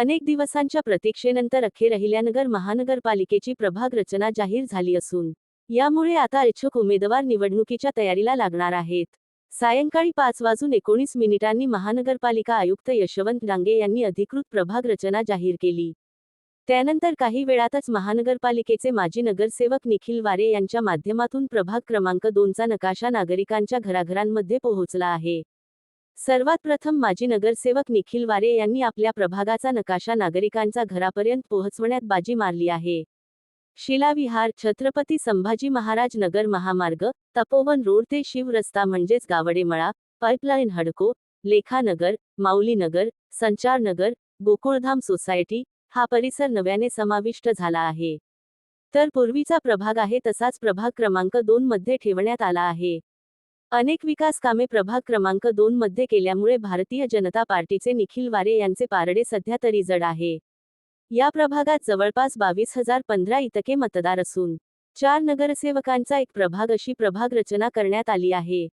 अनेक दिवसांच्या प्रतीक्षेनंतर अखेर अहिल्यानगर महानगरपालिकेची प्रभाग रचना जाहीर झाली असून यामुळे आता इच्छुक उमेदवार निवडणुकीच्या तयारीला लागणार आहेत. सायंकाळी पाच वाजून एकोणीस मिनिटांनी महानगरपालिका आयुक्त यशवंत डांगे यांनी अधिकृत प्रभाग रचना जाहीर केली. त्यानंतर काही वेळातच महानगरपालिकेचे माजी नगरसेवक निखिल वारे यांच्या माध्यमातून प्रभाग क्रमांक दोनचा नकाशा नागरिकांच्या घराघरांमध्ये पोहोचला आहे. सर्वात प्रथम माजी नगरसेवक निखिल वारे यांनी आपल्या प्रभागाचा नकाशा नागरिकांचा घरापर्यंत पोहोचवण्यात बाजी मारली आहे. शिलाविहार छत्रपती संभाजी महाराज नगर महामार्ग तपोवन रोड ते शिव रस्ता म्हणजेच गावडेमळा पाईपलाईन हडको लेखानगर माऊलीनगर संचारनगर गोकुळधाम सोसायटी हा परिसर नव्याने समाविष्ट झाला आहे. तर पूर्वीचा प्रभाग आहे तसाच प्रभाग क्रमांक दोन मध्ये ठेवण्यात आला आहे. अनेक विकास कामे प्रभाग क्रमांक दोन मध्ये केल्यामुळे भारतीय जनता पार्टीचे निखिल वारे यांचे पारडे सध्या तरी जड आहे. या प्रभागात जवळपास बावीस हजार पंधरा इतके मतदार असून चार नगरसेवकांचा एक प्रभाग अशी प्रभाग रचना करण्यात आली आहे.